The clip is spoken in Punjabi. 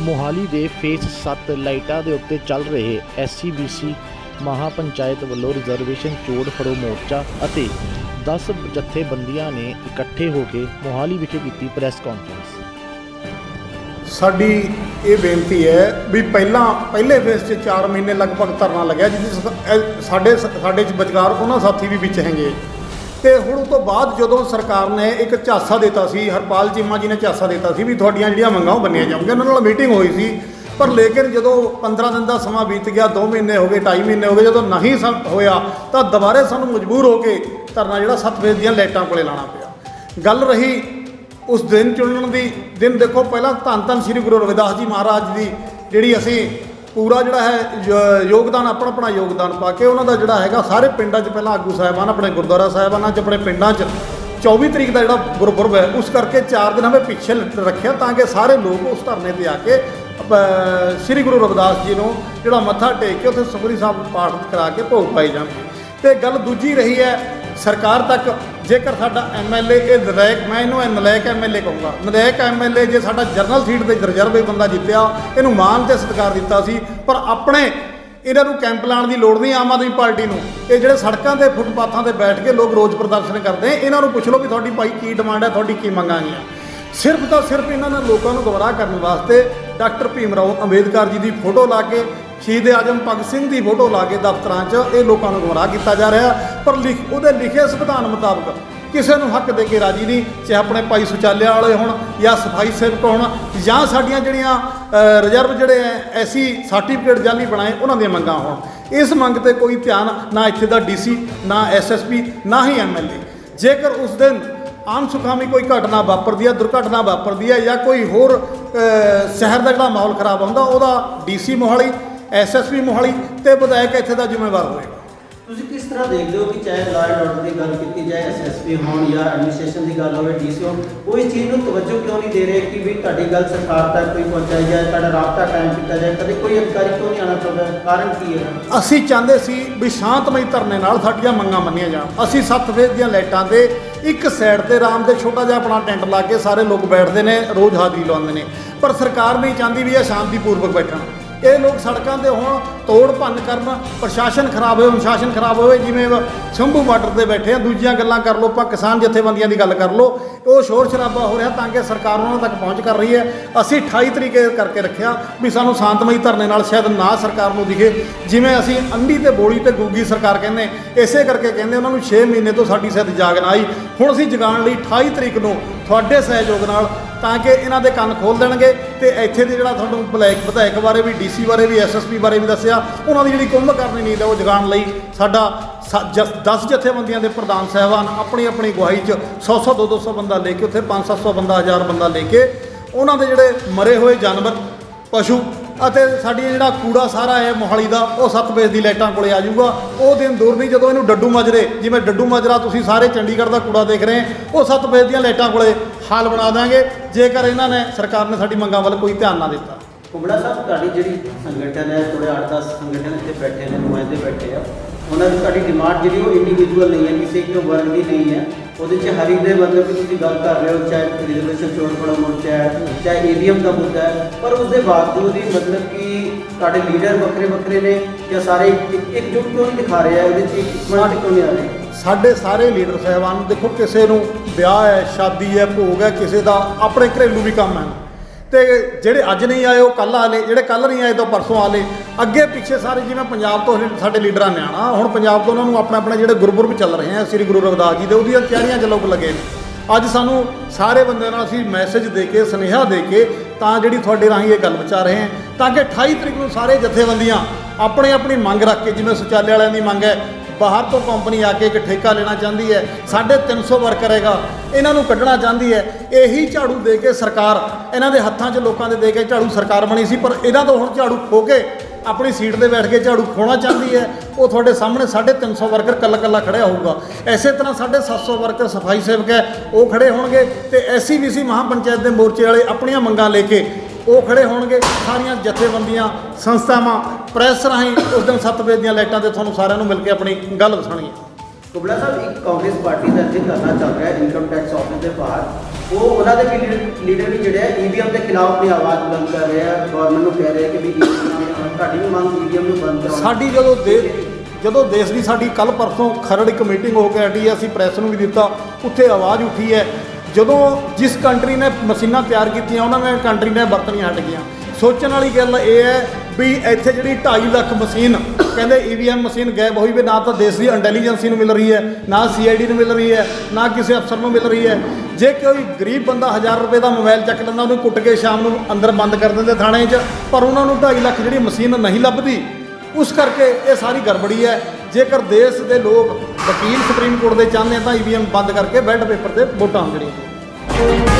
ਮੋਹਾਲੀ ਦੇ ਫੇਸ 7 ਲਾਈਟਾਂ ਦੇ ਉੱਤੇ ਚੱਲ ਰਹੇ ਐਸਸੀਬੀਸੀ ਮਹਾਪੰਚਾਇਤ ਵੱਲੋਂ ਰਿਜ਼ਰਵੇਸ਼ਨ ਚੋੜ ਫੜੋ ਮੋਰਚਾ ਅਤੇ 10 ਜਥੇਬੰਦੀਆਂ ਨੇ ਇਕੱਠੇ ਹੋ ਕੇ ਮੋਹਾਲੀ ਵਿਖੇ ਕੀਤੀ ਪ੍ਰੈਸ ਕਾਨਫਰੰਸ। ਸਾਡੀ ਇਹ ਬੇਨਤੀ ਹੈ ਵੀ ਪਹਿਲਾਂ, ਪਹਿਲੇ ਫੇਸ 'ਚ 4 ਮਹੀਨੇ ਲਗਭਗ ਧਰਨਾ ਲੱਗਿਆ, ਜਿਹਦੇ 'ਚ ਸ- ਸਾਡੇ ਸਾਡੇ 'ਚ ਵਿਚਕਾਰ ਉਹਨਾਂ ਸਾਥੀ ਵੀ ਵਿੱਚ ਹੈਗੇ। ਤੇ ਹੁਣ ਉਸ ਤੋਂ ਬਾਅਦ ਜਦੋਂ ਸਰਕਾਰ ਨੇ ਇੱਕ ਝਾਸਾ ਦਿੱਤਾ ਸੀ, ਹਰਪਾਲ ਚੀਮਾ ਜੀ ਨੇ ਝਾਸਾ ਦਿੱਤਾ ਸੀ ਵੀ ਤੁਹਾਡੀਆਂ ਜਿਹੜੀਆਂ ਮੰਗਾਂ ਉਹ ਬੰਨੀਆਂ ਜਾਣਗੀਆਂ ਉਹਨਾਂ ਨਾਲ ਮੀਟਿੰਗ ਹੋਈ ਸੀ, ਪਰ ਲੇਕਿਨ ਜਦੋਂ 15 ਦਿਨ ਦਾ ਸਮਾਂ ਬੀਤ ਗਿਆ 2 ਮਹੀਨੇ ਹੋ ਗਏ 2.5 ਮਹੀਨੇ ਹੋ ਗਏ, ਜਦੋਂ ਨਹੀਂ ਸਮ- ਹੋਇਆ, ਤਾਂ ਦੁਬਾਰੇ ਸਾਨੂੰ ਮਜਬੂਰ ਹੋ ਕੇ ਧਰਨਾ ਜਿਹੜਾ 7 ਵਜੇ ਦੀਆਂ ਲਾਈਟਾਂ ਕੋਲੇ ਲਾਣਾ ਪਿਆ। ਗੱਲ ਰਹੀ ਉਸ ਦਿਨ ਚੁਣਨ ਦੀ, ਦਿਨ ਦੇਖੋ ਪਹਿਲਾਂ ਧੰਨ ਧੰਨ ਸ੍ਰੀ ਗੁਰੂ ਰਵਿਦਾਸ ਜੀ ਮਹਾਰਾਜ ਦੀ, ਜਿਹੜੀ ਅਸੀਂ ਪੂਰਾ ਜਿਹੜਾ ਹੈ ਯ- ਯੋਗਦਾਨ, ਆਪਣਾ ਆਪਣਾ ਯੋਗਦਾਨ ਪਾ ਕੇ ਉਹਨਾਂ ਦਾ ਜਿਹੜਾ ਹੈਗਾ, ਸਾਰੇ ਪਿੰਡਾਂ 'ਚ ਪਹਿਲਾਂ ਆਗੂ ਸਾਹਿਬਾਨ, ਆਪਣੇ ਗੁਰਦੁਆਰਾ ਸਾਹਿਬਾਨਾਂ 'ਚ, ਆਪਣੇ ਪਿੰਡਾਂ 'ਚ 24 ਤਰੀਕ ਦਾ ਜਿਹੜਾ ਗੁਰਪੁਰਬ ਹੈ ਉਸ ਕਰਕੇ 4 ਦਿਨ ਹਮੇ ਪਿੱਛੇ ਲ- ਰੱਖਿਆ ਤਾਂ ਕਿ ਸਾਰੇ ਲੋਕ ਉਸ ਧਰਨੇ ਤੇ ਆ ਕੇ ਸ੍ਰੀ ਗੁਰੂ ਰਵਿਦਾਸ ਜੀ ਨੂੰ ਜਿਹੜਾ ਮੱਥਾ ਟੇਕ ਕੇ ਉੱਥੇ ਸੁਖਮਨੀ ਸਾਹਿਬ ਪਾਠ ਕਰਾ ਕੇ ਭੋਗ ਪਾਏ ਜਾਣਗੇ ਤੇ ਗੱਲ ਦੂਜੀ ਰਹੀ ਹੈ, ਸਰਕਾਰ ਤੱਕ ਜੇਕਰ ਸਾਡਾ ਐਮਐਲਏ ਇਹ ਨਲਾਇਕ, ਮੈਂ ਇਹਨੂੰ ਇਹ ਨਲਾਇਕ ਐਮਐਲਏ ਕਹੂੰਗਾ। ਨਲਾਇਕ ਐਮਐਲਏ ਜੇ ਸਾਡਾ ਜਰਨਲ ਸੀਟ ਦੇ ਰਿਜ਼ਰਵੇ ਬੰਦਾ ਜਿੱਤਿਆ, ਇਹਨੂੰ ਮਾਨ ਤੇ ਸਤਿਕਾਰ ਦਿੱਤਾ ਸੀ, ਪਰ ਆਪਣੇ ਇਹਨਾਂ ਨੂੰ ਕੈਂਪ ਲਾਉਣ ਦੀ ਲੋੜ ਨਹੀਂ ਆਮ ਆਦਮੀ ਪਾਰਟੀ ਨੂੰ। ਇਹ ਜਿਹੜੇ ਸੜਕਾਂ ਤੇ, ਫੁੱਟਪਾਥਾਂ ਤੇ ਬੈਠ ਕੇ ਲੋਕ ਰੋਜ਼ ਪ੍ਰਦਰਸ਼ਨ ਕਰਦੇ ਇਹਨਾਂ ਨੂੰ ਪੁੱਛ ਲਓ ਵੀ ਤੁਹਾਡੀ ਭਾਈ ਕੀ ਡਿਮਾਂਡ ਹੈ, ਤੁਹਾਡੀ ਕੀ ਮੰਗਾਂ ਗੀਆਂ ਸਿਰਫ ਤਾਂ ਸਿਰਫ ਇਹਨਾਂ ਨੇ ਲੋਕਾਂ ਨੂੰ ਗਮਰਾਹ ਕਰਨ ਵਾਸਤੇ ਡਾਕਟਰ ਭੀਮ ਰਾਓ ਅੰਬੇਦਕਰ ਜੀ ਦੀ ਫੋਟੋ ਲਾ ਕੇ, ਸ਼ਹੀਦ ਆਜਮ ਭਗਤ ਸਿੰਘ ਦੀ ਫੋਟੋ ਲਾ ਕੇ ਦਫ਼ਤਰਾਂ 'ਚ ਇਹ ਲੋਕਾਂ ਨੂੰ ਗਮਰਾਹ ਕੀਤਾ ਜਾ ਰਿਹਾ। ਪਰ ਲਿਖ ਉਹਦੇ ਲਿਖੇ ਸੰਵਿਧਾਨ ਮੁਤਾਬਕ ਕਿਸੇ ਨੂੰ ਹੱਕ ਦੇ ਕੇ ਰਾਜੀ ਨਹੀਂ, ਚਾਹੇ ਆਪਣੇ ਭਾਈ ਸੁਚਾਲਿਆ ਵਾਲੇ ਹੋਣ ਜਾਂ ਸਫ਼ਾਈ ਸੇਵਕ ਹੋਣ ਜਾਂ ਸਾਡੀਆਂ ਜਿਹੜੀਆਂ ਰਿਜ਼ਰਵ ਜਿਹੜੇ ਐਸੀ ਸਰਟੀਫਿਕੇਟ ਜਾਲੀ ਬਣਾਏ, ਉਹਨਾਂ ਦੀਆਂ ਮੰਗਾਂ ਹੋਣ। ਇਸ ਮੰਗ ਤੇ ਕੋਈ ਧਿਆਨ ਨਾ ਇੱਥੇ ਦਾ ਡੀਸੀ, ਨਾ ਐਸਐਸਪੀ ਨਾ ਹੀ ਐਮਐਲਏ ਜੇਕਰ ਉਸ ਦਿਨ ਆਮ ਸੁਖਾਮੀ ਕੋਈ ਘਟਨਾ ਵਾਪਰਦੀ ਹੈ, ਦੁਰਘਟਨਾ ਵਾਪਰਦੀ ਹੈ ਜਾਂ ਕੋਈ ਹੋਰ ਸ਼ਹਿਰ ਦਾ ਜਿਹੜਾ ਮਾਹੌਲ ਖਰਾਬ ਹੁੰਦਾ, ਉਹਦਾ ਡੀਸੀ ਮੋਹਾਲੀ ਐਸਐਸਪੀ ਮੋਹਾਲੀ ਤੇ ਵਿਧਾਇਕ ਇੱਥੇ ਦਾ ਜ਼ਿੰਮੇਵਾਰ ਹੋਏਗਾ ਤੁਸੀਂ ਕਿਸ ਤਰ੍ਹਾਂ ਦੇਖਦੇ ਹੋ ਕਿ ਚਾਹੇ ਲਾਅ ਐਂਡ ਆਰਡਰ ਦੀ ਗੱਲ ਕੀਤੀ ਜਾਏ ਐਸਐਸਪੀ ਹੋਣ ਜਾਂ ਐਡਮਿਨਿਸਟ੍ਰੇਸ਼ਨ ਦੀ ਗੱਲ ਹੋਵੇ ਡੀਸੀ ਹੋਣ ਉਹ ਇਸ ਚੀਜ਼ ਨੂੰ ਤਵੱਜੋ ਕਿਉਂ ਨਹੀਂ ਦੇ ਰਹੇ ਕਿ ਵੀ ਤੁਹਾਡੀ ਗੱਲ ਸਰਕਾਰ ਤੱਕ ਕੋਈ ਪਹੁੰਚਾਈ ਜਾਏ, ਤੁਹਾਡਾ ਰਾਬਤਾ ਕਾਇਮ ਕੀਤਾ ਜਾਏ? ਕਦੇ ਕੋਈ ਅਧਿਕਾਰੀ ਕਿਉਂ ਨਹੀਂ ਆਣਾ ਚਾਹੁੰਦਾ? ਕਾਰਨ ਕੀ ਹੈ? ਅਸੀਂ ਚਾਹੁੰਦੇ ਸੀ ਵੀ ਸ਼ਾਂਤਮਈ ਧਰਨੇ ਨਾਲ ਸਾਡੀਆਂ ਮੰਗਾਂ ਮੰਨੀਆਂ ਜਾਣ। ਅਸੀਂ ਸੱਤ ਫੇਜ਼ ਦੀਆਂ ਲਾਈਟਾਂ ਤੇ ਇੱਕ ਸਾਈਡ ਤੇ ਆਰਾਮ ਦੇ ਛੋਟਾ ਜਿਹਾ ਆਪਣਾ ਟੈਂਟ ਲਾ ਕੇ ਸਾਰੇ ਲੋਕ ਬੈਠਦੇ ਨੇ, ਰੋਜ਼ ਹਾਜ਼ਰੀ ਲਾਉਂਦੇ ਨੇ। ਪਰ ਸਰਕਾਰ ਨਹੀਂ ਚਾਹੁੰਦੀ ਵੀ ਇਹ ਸ਼ਾਂਤੀਪੂਰਵਕ ਬੈਠਣ। ਇਹ ਲੋਕ ਸੜਕਾਂ ਤੇ ਹੋਣ ਤੋੜ ਭੰਨ ਕਰਨ, ਪ੍ਰਸ਼ਾਸਨ ਖਰਾਬ ਹੋਵੇ ਅਨੁਸ਼ਾਸਨ ਖਰਾਬ ਹੋਵੇ, ਜਿਵੇਂ ਸ਼ੰਭੂ ਬਾਰਡਰ ਤੇ ਬੈਠੇ ਆ, ਦੂਜੀਆਂ ਗੱਲਾਂ ਕਰ ਲਓ, ਆਪਾਂ ਕਿਸਾਨ ਜਥੇਬੰਦੀਆਂ ਦੀ ਗੱਲ ਕਰ ਲਓ ਉਹ ਸ਼ੋਰ ਸ਼ਰਾਬਾ ਹੋ ਰਿਹਾ ਤਾਂ ਕਿ ਸਰਕਾਰ ਉਹਨਾਂ ਤੱਕ ਪਹੁੰਚ ਕਰ ਰਹੀ ਹੈ। ਅਸੀਂ 28 ਤਰੀਕੇ ਕਰਕੇ ਰੱਖਿਆ ਵੀ ਸਾਨੂੰ ਸ਼ਾਂਤਮਈ ਧਰਨੇ ਨਾਲ ਸ਼ਾਇਦ ਨਾ ਸਰਕਾਰ ਨੂੰ ਦਿਖੇ। ਜਿਵੇਂ ਅਸੀਂ ਅੰਡੀ ਤੇ ਬੋਲੀ ਤੇ ਗੁੱਗੀ ਸਰਕਾਰ ਕਹਿੰਦੇ ਇਸੇ ਕਰਕੇ ਕਹਿੰਦੇ ਉਹਨਾਂ ਨੂੰ 6 ਮਹੀਨੇ ਤੋਂ ਸਾਡੀ ਸ਼ਾਇਦ ਜਾਗ ਨਾ ਆਈ। ਹੁਣ ਅਸੀਂ ਜਗਾਉਣ ਲਈ 28 ਤਰੀਕ ਨੂੰ ਤੁਹਾਡੇ ਸਹਿਯੋਗ ਨਾਲ ਤਾਂ ਕਿ ਇਹਨਾਂ ਦੇ ਕੰਨ ਖੋਲ ਦੇਣਗੇ ਤੇ ਇੱਥੇ ਦੇ ਜਿਹੜਾ ਤੁਹਾਨੂੰ ਬਲੈਕ ਵਿਧਾਇਕ ਬਾਰੇ ਵੀ ਡੀਸੀ ਬਾਰੇ ਵੀ ਐਸਐਸਪੀ ਬਾਰੇ ਵੀ ਦੱਸਿਆ, ਉਹਨਾਂ ਦੀ ਜਿਹੜੀ ਕੁੰਭ ਕਰਨੀ ਨੀਂਦ ਹੈ ਉਹ ਜਗਾਉਣ ਲਈ ਸਾਡਾ 10 ਜਥੇਬੰਦੀਆਂ ਦੇ ਪ੍ਰਧਾਨ ਸਾਹਿਬਾਨ ਆਪਣੀ ਆਪਣੀ ਗਵਾਹੀ 'ਚ 100 100 200 200 ਬੰਦਾ ਲੈ ਕੇ ਉੱਥੇ 5 700 ਬੰਦਾ 1000 ਬੰਦਾ ਲੈ ਕੇ ਉਹਨਾਂ ਦੇ ਜਿਹੜੇ ਮਰੇ ਹੋਏ ਜਾਨਵਰ, ਪਸ਼ੂ ਅਤੇ ਸਾਡੀ ਜਿਹੜਾ ਕੂੜਾ ਸਾਰਾ ਹੈ ਮੋਹਾਲੀ ਦਾ, ਉਹ ਸੱਤ ਵਜੇ ਦੀ ਲਾਈਟਾਂ ਕੋਲੇ ਆ ਜਾਊਗਾ। ਉਹ ਦਿਨ ਦੂਰ ਨਹੀਂ, ਜਦੋਂ ਇਹਨੂੰ ਡੱਡੂ ਮਾਜਰੇ, ਜਿਵੇਂ ਡੱਡੂ ਮਾਜਰਾ ਤੁਸੀਂ ਸਾਰੇ ਚੰਡੀਗੜ੍ਹ ਦਾ ਕੂੜਾ ਦੇਖ ਰਹੇ ਉਹ ਸੱਤ ਵਜੇ ਦੀਆਂ ਲਾਈਟਾਂ ਕੋਲੇ ਹਾਲ ਬਣਾ ਦਾਂਗੇ। ਜੇਕਰ ਇਹਨਾਂ ਨੇ, ਸਰਕਾਰ ਨੇ ਸਾਡੀ ਮੰਗਾਂ ਵੱਲ ਕੋਈ ਧਿਆਨ ਨਾ ਦਿੱਤਾ। ਕੁੰਬੜਾ ਸਾਹਿਬ, ਤੁਹਾਡੀ ਜਿਹੜੀ ਸੰਗਠਨ ਹੈ ਥੋੜੇ 8-10 ਸੰਗਠਨ ਇੱਥੇ ਬੈਠੇ ਨੇ, ਨੁਮਾਇੰਦੇ ਬੈਠੇ ਆ ਉਹਨਾਂ ਦੀ ਸਾਡੀ ਡਿਮਾਂਡ ਜਿਹੜੀ ਉਹ ਇੰਡੀਵਿਜੂਅਲ ਨਹੀਂ ਹੈ, ਕਿਸੇ ਇੱਕ ਵਰਗ ਦੀ ਨਹੀਂ ਹੈ। ਉਹਦੇ 'ਚ ਹਰੀ ਦੇ ਮਤਲਬ ਕਿ ਤੁਸੀਂ ਗੱਲ ਕਰ ਰਹੇ ਹੋ, ਚਾਹੇ ਰਿਜ਼ਰਵੇਸ਼ਨ ਚੋਣ ਪੜਾ ਮੋਰਚਾ ਹੈ ਚਾਹੇ ਏਡੀਐਮ ਦਾ ਮੁੱਦਾ ਹੈ, ਪਰ ਉਸ ਦੇ ਬਾਵਜੂਦ ਹੀ ਮਤਲਬ ਕਿ ਸਾਡੇ ਲੀਡਰ ਵੱਖਰੇ ਵੱਖਰੇ ਨੇ ਜਾਂ ਸਾਰੇ ਇੱਕ ਇਕਜੁੱਟ ਕਿਉਂ ਨਹੀਂ ਦਿਖਾ ਰਹੇ ਆ, ਉਹਦੇ 'ਚ ਇੱਕ ਮਿੰਟ ਕਿਉਂ ਨਹੀਂ ਆ ਰਹੇ? ਸਾਡੇ ਸਾਰੇ ਲੀਡਰ ਸਾਹਿਬਾਨ, ਦੇਖੋ ਕਿਸੇ ਨੂੰ ਵਿਆਹ ਹੈ, ਸ਼ਾਦੀ ਹੈ, ਭੋਗ ਹੈ, ਕਿਸੇ ਦਾ ਆਪਣੇ ਘਰੇਲੂ ਵੀ ਕੰਮ ਹੈ। ਤੇ ਜਿਹੜੇ ਅੱਜ ਨਹੀਂ ਆਏ, ਉਹ ਕੱਲ ਆਲੇ ਜਿਹੜੇ ਕੱਲ ਨਹੀਂ ਆਏ ਤਾਂ ਪਰਸੋਂ ਆਲੇ ਅੱਗੇ ਪਿੱਛੇ ਸਾਰੇ ਜਿਵੇਂ ਪੰਜਾਬ ਤੋਂ ਸਾਡੇ ਲੀਡਰਾਂ ਨੇ ਆਣਾ ਹੁਣ ਪੰਜਾਬ ਤੋਂ ਉਹਨਾਂ ਨੂੰ ਆਪਣੇ ਆਪਣੇ ਜਿਹੜੇ ਗੁਰਪੁਰਬ ਚੱਲ ਰਹੇ ਆ, ਸ੍ਰੀ ਗੁਰੂ ਰਵਿਦਾਸ ਜੀ ਦੇ, ਉਹਦੀਆਂ ਤਿਆਰੀਆਂ ਚ ਲੋਕ ਲੱਗੇ ਨੇ। ਅੱਜ ਸਾਨੂੰ ਸਾਰੇ ਬੰਦਿਆਂ ਨਾਲ ਅਸੀਂ ਮੈਸੇਜ ਦੇ ਕੇ, ਸੁਨੇਹਾ ਦੇ ਕੇ ਤਾਂ ਜਿਹੜੀ ਤੁਹਾਡੇ ਰਾਹੀਂ ਇਹ ਗੱਲ ਵਿਚਾਰ ਰਹੇ ਹਾਂ ਤਾਂ ਕਿ 28 ਤਰੀਕ ਨੂੰ ਸਾਰੇ ਜਥੇਬੰਦੀਆਂ ਆਪਣੇ ਆਪਣੀ ਮੰਗ ਰੱਖ ਕੇ, ਜਿਵੇਂ ਸੁਚਾਲੇ ਵਾਲਿਆਂ ਦੀ ਮੰਗ ਹੈ, ਬਾਹਰ ਤੋਂ ਕੰਪਨੀ ਆ ਕੇ ਇੱਕ ਠੇਕਾ ਲੈਣਾ ਚਾਹੁੰਦੀ ਹੈ 350 ਵਰਕਰ ਹੈਗਾ। ਇਹਨਾਂ ਨੂੰ ਕੱਢਣਾ ਚਾਹੁੰਦੀ ਹੈ। ਇਹੀ ਝਾੜੂ ਦੇ ਕੇ ਸਰਕਾਰ, ਇਹਨਾਂ ਦੇ ਹੱਥਾਂ 'ਚ ਲੋਕਾਂ ਦੇ ਦੇ ਕੇ ਝਾੜੂ ਸਰਕਾਰ ਬਣੀ ਸੀ, ਪਰ ਇਹਨਾਂ ਤੋਂ ਹੁਣ ਝਾੜੂ ਖੋ ਕੇ ਆਪਣੀ ਸੀਟ ਤੇ ਬੈਠ ਕੇ ਝਾੜੂ ਖੋਣਾ ਚਾਹੁੰਦੀ ਹੈ। ਉਹ ਤੁਹਾਡੇ ਸਾਹਮਣੇ 350 ਵਰਕਰ ਕੱਲਾ ਕੱਲਾ ਖੜਿਆ ਹੋਊਗਾ। ਐਸੇ ਤਰ੍ਹਾਂ 750 ਵਰਕਰ ਸਫ਼ਾਈ ਸੇਵਕ ਹੈ, ਉਹ ਖੜੇ ਹੋਣਗੇ ਤੇ ਐਸਸੀਬੀਸੀ ਮਹਾਪੰਚਾਇਤ ਦੇ ਮੋਰਚੇ ਵਾਲੇ ਆਪਣੀਆਂ ਮੰਗਾਂ ਲੈ ਕੇ ਉਹ ਖੜੇ ਹੋਣਗੇ। ਸਾਰੀਆਂ ਜਥੇਬੰਦੀਆਂ, ਸੰਸਥਾਵਾਂ, ਪ੍ਰੈਸ ਰਾਹੀਂ ਉਸ ਦਿਨ 7 ਵਜੇ ਦੀਆਂ ਲਾਈਟਾਂ ਤੇ ਤੁਹਾਨੂੰ ਸਾਰਿਆਂ ਨੂੰ ਮਿਲ ਕੇ ਆਪਣੀ ਗੱਲ ਦੱਸਣੀ ਹੈ ਕੁਬੜਾ ਸਾਹਿਬ ਇੱਕ ਕਾਂਗਰਸ ਪਾਰਟੀ ਦਾ ਇੱਥੇ ਧਰਨਾ ਚੱਲ ਰਿਹਾ ਹੈ ਇਨਕਮ ਟੈਕਸ ਆਫਿਸ ਦੇ ਬਾਹਰ ਉਹ ਉਹਨਾਂ ਦੇ ਵੀ ਲੀਡਰ- ਵੀ ਜਿਹੜੇ ਆ ਈਵੀਐਮ ਦੇ ਖਿਲਾਫ ਆਪਣੀ ਆਵਾਜ਼ ਬੁਲੰਦ ਕਰ ਰਹੇ ਆ ਗਵਰਨਮੈਂਟ ਨੂੰ ਕਹਿ ਰਹੇ ਕਿ ਵੀ EVM ਤੁਹਾਡੀ ਵੀ ਮੰਗ ਈਵੀਐਮ ਨੂੰ ਬੰਦ ਕਰਾਉਣੀ ਸਾਡੀ ਜਦੋਂ ਦੇ ਜਦੋਂ ਦੇਸ਼ ਦੀ ਸਾਡੀ ਕੱਲ ਪਰਸੋਂ ਖਰੜ ਇੱਕ ਮੀਟਿੰਗ ਹੋ ਕੇ ਹਟੀ ਅਸੀਂ ਪ੍ਰੈਸ ਨੂੰ ਵੀ ਦਿੱਤਾ ਉੱਥੇ ਆਵਾਜ਼ ਉੱਠੀ ਹੈ। ਜਦੋਂ ਜਿਸ ਕੰਟਰੀ ਨੇ ਮਸ਼ੀਨਾਂ ਤਿਆਰ ਕੀਤੀਆਂ ਉਹਨਾਂ ਨੇ ਕੰਟਰੀ ਨੇ ਵਰਤਣੀਆਂ ਹਟ ਗਈਆਂ। ਸੋਚਣ ਵਾਲੀ ਗੱਲ ਇਹ ਹੈ ਵੀ ਇੱਥੇ ਜਿਹੜੀ 2.5 ਲੱਖ ਮਸ਼ੀਨ, ਕਹਿੰਦੇ ਈਵੀਐਮ ਮਸ਼ੀਨ ਗਾਇਬ ਹੋਈ ਵੀ ਨਾ ਤਾਂ ਦੇਸ਼ ਦੀ ਇੰਟੈਲੀਜੈਂਸੀ ਨੂੰ ਮਿਲ ਰਹੀ ਹੈ, ਨਾ ਸੀਆਈਡੀ ਨੂੰ ਮਿਲ ਰਹੀ ਹੈ, ਨਾ ਕਿਸੇ ਅਫਸਰ ਨੂੰ ਮਿਲ ਰਹੀ ਹੈ। ਜੇ ਕੋਈ ਗਰੀਬ ਬੰਦਾ 1000 ਰੁਪਏ ਦਾ ਮੋਬਾਈਲ ਚੱਕ ਲੈਂਦਾ, ਉਹਨੂੰ ਕੁੱਟ ਕੇ ਸ਼ਾਮ ਨੂੰ ਅੰਦਰ ਬੰਦ ਕਰ ਦਿੰਦੇ ਥਾਣੇ 'ਚ, ਪਰ ਉਹਨਾਂ ਨੂੰ 2.5 ਲੱਖ ਜਿਹੜੀ ਮਸ਼ੀਨ ਨਹੀਂ ਲੱਭਦੀ, ਉਸ ਕਰਕੇ ਇਹ ਸਾਰੀ ਗੜਬੜੀ ਹੈ। ਜੇਕਰ ਦੇਸ਼ ਦੇ ਲੋਕ ਵਕੀਲ ਸੁਪਰੀਮ ਕੋਰਟ ਦੇ ਚਾਹੁੰਦੇ ਆ ਤਾਂ ਈਵੀਐਮ ਬੰਦ ਕਰਕੇ ਬੈਲਟ ਪੇਪਰ ਤੇ ਵੋਟਾਂ ਜਿਹੜੀਆਂ